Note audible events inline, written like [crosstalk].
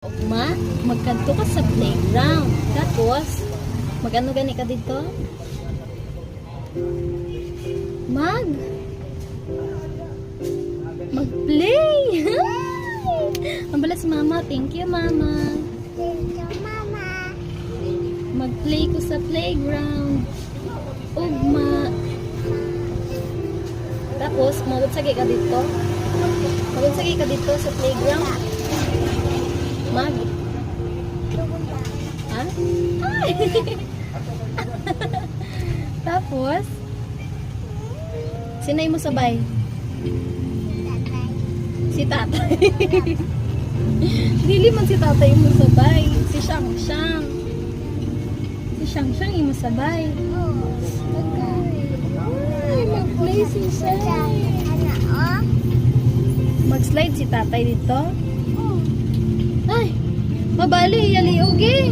Ugma, magkanto ka sa playground. Tapos, magano gani ka dito? Mag Mag-play! [laughs] Ang bala si mama. Thank you, mama. Mag-play ko sa playground. Ugma. Tapos, mawag sagay ka dito. Mawag sagay ka dito sa playground. Mag. Ha? Ay! [laughs] Tapos, sinay mo sabay? Si tatay. [laughs] Dili man si tatay mo sabay. Si Shang Shang. Si Shang Shang imo sabay. Ay, mag-play si Shang. Mag-slide si tatay dito. Mabali, yaliog [laughs] eh.